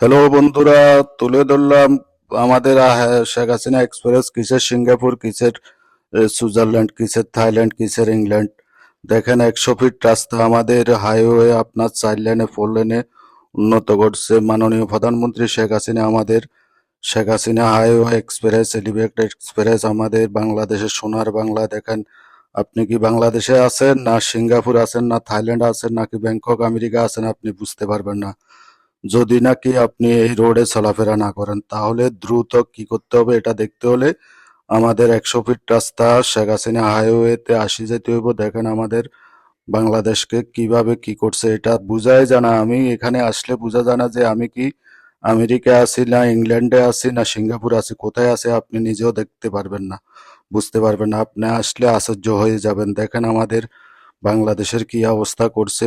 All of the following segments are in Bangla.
হ্যালো বন্ধুরা, তুলে ধরলাম আমাদের শেখ হাসিনা এক্সপ্রেস, কিসের সিঙ্গাপুর, কিসের সুইজারল্যান্ড, কিসের থাইল্যান্ড, কিসের ইংল্যান্ড। দেখেন, একশো ফিট রাস্তা আমাদের হাইওয়ে, আপনার চার লেনে, ফোর লেনে উন্নত করছে। মাননীয় প্রধানমন্ত্রী শেখ হাসিনা আমাদের, Sheikh Hasina highway express elevated express আমাদের বাংলাদেশের সোনার বাংলা। দেখেন, আপনি কি বাংলাদেশে আছেন, না সিঙ্গাপুর আছেন, না থাইল্যান্ড আছেন, নাকি ব্যাংকক, আমেরিকা আছেন, আপনি বুঝতে পারবেন না। যদি নাকি আপনি এই রোডে চলাফেরা না করেন, তাহলে দ্রুত কি করতে হবে এটা দেখতে হলে আমাদের একশো ফিট রাস্তা, শেখ হাসিনা হাইওয়েতে আসি যেতে হইব। দেখেন আমাদের বাংলাদেশকে কীভাবে কি করছে, এটা বুঝাই জানা। আমি এখানে আসলে বোঝা জানা যে আমি কি আমেরিকা আছি না ইংল্যান্ডে আছি না সিঙ্গাপুর আছি, কোথায় আছে আপনি নিজেও দেখতে পারবেন না, বুঝতে পারবেন না। আপনি আসলে আশ্চর্য হয়ে যাবেন। দেখেন আমাদের বাংলাদেশের কি অবস্থা করছে।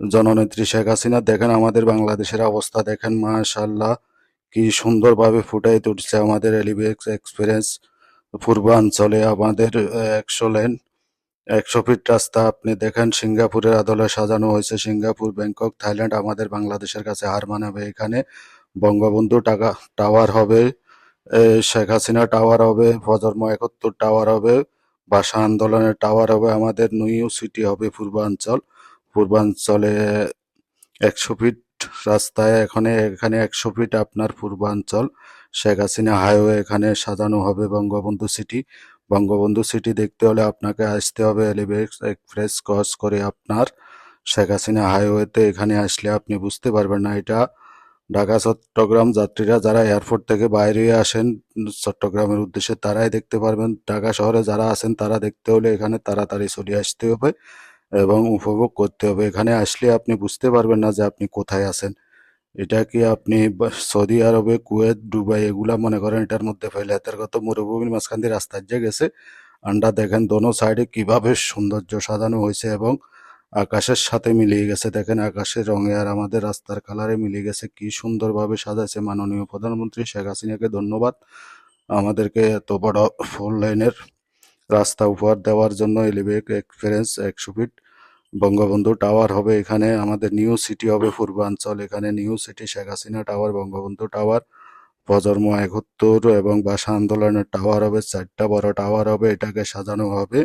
জননেত্রী শেখ হাসিনা, দেখেন আমাদের বাংলাদেশের অবস্থা, দেখেন মাশাল্লাহ কি সুন্দরভাবে ফুটাই তুলছে আমাদের এলিভেক্স এক্সপিরিয়েন্স পূর্বাঞ্চলে আমাদের একশো লেন একশো ফিট রাস্তা, আপনি দেখেন সিঙ্গাপুরের আদলে সাজানো হয়েছে, সিঙ্গাপুর, ব্যাংকক, থাইল্যান্ড, আমাদের বাংলাদেশের কাছে হার মানাবে এখানে, বঙ্গবন্ধু টাকা, টাওয়ার হবে শেখ হাসিনা টাওয়ার হবে, প্রজন্ম একাত্তর টাওয়ার হবে, ভাষা আন্দোলনের টাওয়ার হবে, আমাদের নিউ সিটি হবে পূর্বাঞ্চল পূর্বাঞ্চলে একশো ফিট রাস্তায় এখানে এখানে একশো ফিট আপনার পূর্বাঞ্চল। শেখ হাসিনা হাইওয়ে এখানে সাজানো হবে বঙ্গবন্ধু সিটি। বঙ্গবন্ধু সিটি দেখতে হলে আপনাকে আসতে হবে এলিভেক্স এক্সপ্রেস ক্রস করে আপনার শেখ হাসিনা হাইওয়েতে। এখানে আসলে আপনি বুঝতে পারবেন না, এটা ঢাকা চট্টগ্রাম যাত্রীরা যারা এয়ারপোর্ট থেকে বাইরে আসেন, চট্টগ্রামের উদ্দেশ্যে তারাই দেখতে পারবেন। ঢাকা শহরে যারা আছেন তারা দেখতে হলে এখানে তাড়াতাড়ি চলে আসতে হবে। এবং উপভোগ করতে হবে। এখানে আসলে আপনি বুঝতে পারবেন না যে আপনি কোথায় আছেন। এটা কি আপনি সৌদি আরবে, কুয়েত, দুবাই এগুলা মনে করেন এটার মধ্যে ফেলে? কত মরুভূমির মাঝখান দিয়ে রাস্তা যে গেছে, আন্ডা দেখেন দোনো সাইডে কীভাবে সৌন্দর্য সাজানো হয়েছে এবং আকাশের সাথে মিলিয়ে গেছে। দেখেন আকাশের রঙে আর আমাদের রাস্তার কালারে মিলিয়ে গেছে। কি সুন্দরভাবে সাজাইছে মাননীয় প্রধানমন্ত্রী শেখ হাসিনাকে ধন্যবাদ। আমাদেরকে এত বড় ফোর লাইনের রাস্তা উপহার দেওয়ার জন্য এলিভেক এক্সপিরিয়েন্স একশো ফিট বঙ্গবন্ধু টাওয়ার হবে এখানে, আমাদের নিউ সিটি হবে পূর্বাঞ্চল, এখানে new city Sheikh Hasina tower, Bangabandhu tower, প্রজন্ম একত্তর এবং ভাষা আন্দোলনের টাওয়ার হবে, চারটা বড় টাওয়ার হবে, এটাকে সাজানো হবে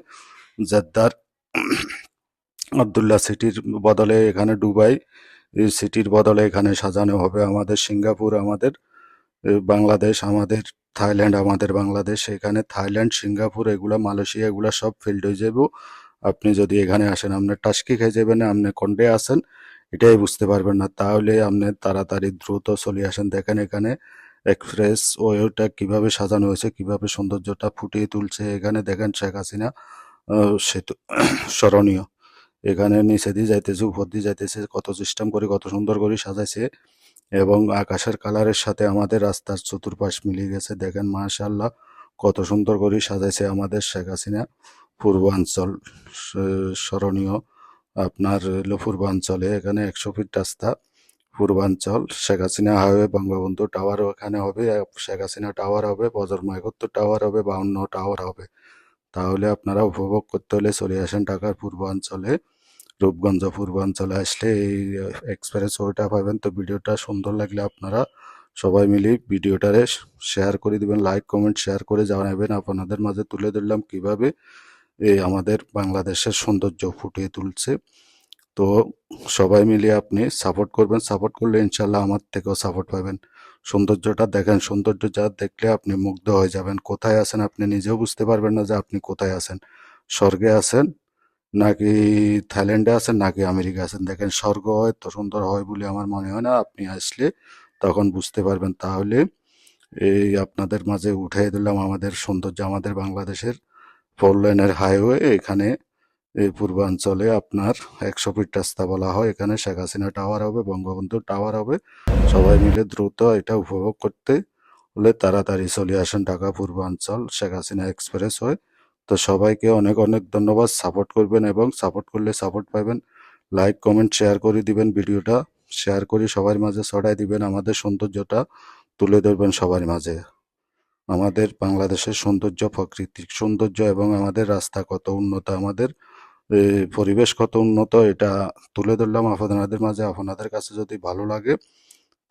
জেদ্দার আবদুল্লাহ সিটির বদলে এখানে এই সিটির বদলে এখানে সাজানো হবে, আমাদের সিঙ্গাপুর, আমাদের বাংলাদেশ, আমাদের থাইল্যান্ড, আমাদের বাংলাদেশ, এখানে থাইল্যান্ড, সিঙ্গাপুর, এগুলা, মালয়েশিয়া, এগুলা সব ফিল্ড হয়ে যাব। আপনি যদি এখানে আসেন, আপনি টাস্কি খেয়ে যাবেন, আপনি কন্ডে আসেন, এটাই বুঝতে পারবেন না। তাহলে আপনি তাড়াতাড়ি দ্রুত চলে আসেন। দেখেন এখানে এক্সপ্রেস ওয়েটা কীভাবে সাজানো হয়েছে, কীভাবে সৌন্দর্যটা ফুটিয়ে তুলছে। এখানে দেখেন শেখ হাসিনা সেতু স্মরণীয়। এখানে নিচে দিয়ে যাইতেছে, উপর দিয়ে যাইতেছে, কত সিস্টেম করে, কত সুন্দর করে সাজাইছে। এবং আকাশের কালারের সাথে আমাদের রাস্তার চতুর্পাশ মিলিয়ে গেছে। দেখেন মাশাল্লাহ কত সুন্দর করে সাজাইছে আমাদের শেখ হাসিনা। পূর্বাঞ্চল স্মরণীয়। আপনার হলো পূর্বাঞ্চলে এখানে একশো ফিট রাস্তা, পূর্বাঞ্চল, শেখ হাসিনা হাইওয়ে বঙ্গবন্ধু টাওয়ারও এখানে হবে, শেখ হাসিনা টাওয়ার হবে প্রজন্ম একাত্তর টাওয়ার হবে, বাউন্ন টাওয়ার হবে। তাহলে আপনারা উপভোগ করতে হলে চলে আসেন ঢাকার পূর্বাঞ্চলে। রূপগঞ্জ পূর্বাঞ্চলে আসলে এই এক্সপ্রেস ওয়েটা পাবেন। তো ভিডিওটা সুন্দর লাগলে আপনারা সবাই মিলে ভিডিওটারে শেয়ার করে দিবেন লাইক কমেন্ট শেয়ার করে জানাবেন। আপনাদের মাঝে তুলে ধরলাম কীভাবে আমাদের বাংলাদেশের সৌন্দর্য ফুটিয়ে তুলছে। তো সবাই মিলে আপনি সাপোর্ট করবেন সাপোর্ট করলে ইনশাল্লাহ আমার থেকেও সাপোর্ট পাবেন। সৌন্দর্যটা দেখেন, সৌন্দর্য যা দেখলে আপনি মুগ্ধ হয়ে যাবেন। কোথায় আছেন আপনি নিজেও বুঝতে পারবেন না যে আপনি কোথায় আছেন। স্বর্গে আছেন নাকি থাইল্যান্ডে আছেন নাকি আমেরিকা আছেন? দেখেন, স্বর্গ হয় তো সুন্দর হয় বলে আমার মনে হয় না। আপনি আসলে তখন বুঝতে পারবেন। তাহলে এই আপনাদের মাঝে উঠাই দিলাম আমাদের সৌন্দর্য, আমাদের বাংলাদেশের ফোর লেনের হাইওয়ে, এখানে এই পূর্বাঞ্চলে আপনার একশো ফিট রাস্তা বলা হয়। এখানে শেখ হাসিনা টাওয়ার হবে, বঙ্গবন্ধু টাওয়ার হবে। সবাই মিলে দ্রুত এটা উপভোগ করতে হলে তাড়াতাড়ি চলে আসেন ঢাকা পূর্বাঞ্চল শেখ হাসিনা এক্সপ্রেস হয়। তো সবাইকে অনেক অনেক ধন্যবাদ। সাপোর্ট করবেন এবং সাপোর্ট করলে সাপোর্ট পাবেন। লাইক কমেন্ট শেয়ার করে দিবেন ভিডিওটা। শেয়ার করে সবার মাঝে ছড়াই দিবেন। আমাদের সৌন্দর্যটা তুলে ধরবেন সবার মাঝে। আমাদের বাংলাদেশের সৌন্দর্য, প্রাকৃতিক সৌন্দর্য এবং আমাদের রাস্তা কত উন্নত, আমাদের পরিবেশ কত উন্নত, এটা তুলে ধরলাম আপনাদের মাঝে। আপনাদের কাছে যদি ভালো লাগে,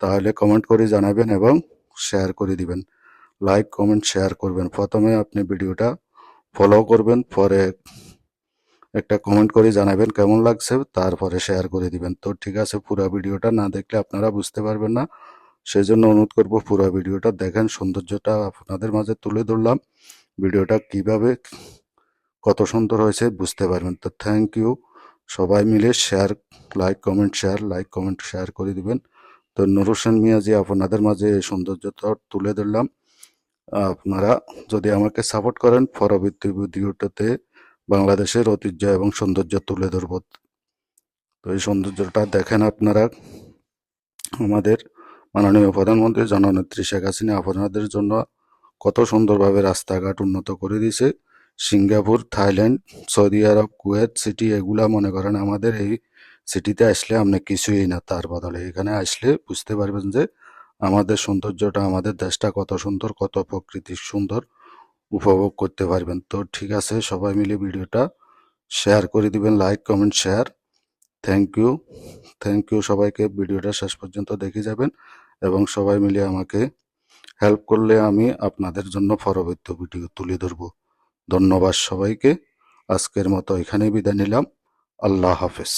তাহলে কমেন্ট করে জানাবেন এবং শেয়ার করে দিবেন। লাইক কমেন্ট শেয়ার করবেন। প্রথমে আপনি ভিডিওটা ফলো করবেন, পরে একটা কমেন্ট করে জানাবেন কেমন লাগছে, তারপরে শেয়ার করে দিবেন। তো ঠিক আছে, পুরো ভিডিওটা না দেখলে আপনারা বুঝতে পারবেন না। সেই জন্য অনুরোধ করব পুরো ভিডিওটা দেখেন, সৌন্দর্যটা আপনাদের মাঝে তুলে ধরলাম। ভিডিওটা কীভাবে কত সুন্দর হয়েছে বুঝতে পারবেন। তো থ্যাংক ইউ সবাই মিলে share like comment share like comment share করে দিবেন। তো নুর হোসেন মিয়াজি আপনাদের মাঝে এই সৌন্দর্যটা তুলে ধরলাম। আপনারা যদি আমাকে সাপোর্ট করেন, পরবর্তী ভিডিওটাতে বাংলাদেশের ঐতিহ্য এবং সৌন্দর্য তুলে ধরব। তো এই সৌন্দর্যটা দেখেন আপনারা, আমাদের মাননীয় প্রধানমন্ত্রী জননেত্রী শেখ হাসিনা আপনাদের জন্য কত সুন্দরভাবে রাস্তাঘাট উন্নত করে দিয়েছে। Singapore, Thailand, Saudi Arab, Kuwait City এগুলা মনে করেন আমাদের এই সিটিতে আসলে আপনি কিছুই না, তার বদলে এখানে আসলে বুঝতে পারবেন যে আমাদের সৌন্দর্যটা, আমাদের দেশটা কত সুন্দর, কত প্রকৃতি সুন্দর উপভোগ করতে পারবেন। তো ঠিক আছে, সবাই মিলে ভিডিওটা শেয়ার করে দিবেন, like, comment, share. Thank you thank you সবাইকে। ভিডিওটা শেষ পর্যন্ত দেখে যাবেন এবং সবাই মিলে আমাকে হেল্প করলে আমি আপনাদের জন্য পরবর্তী ভিডিও তুলে ধরবো। ধন্যবাদ সবাইকে। আজকের মতো এখানেই বিদায় নিলাম। আল্লাহ হাফেজ।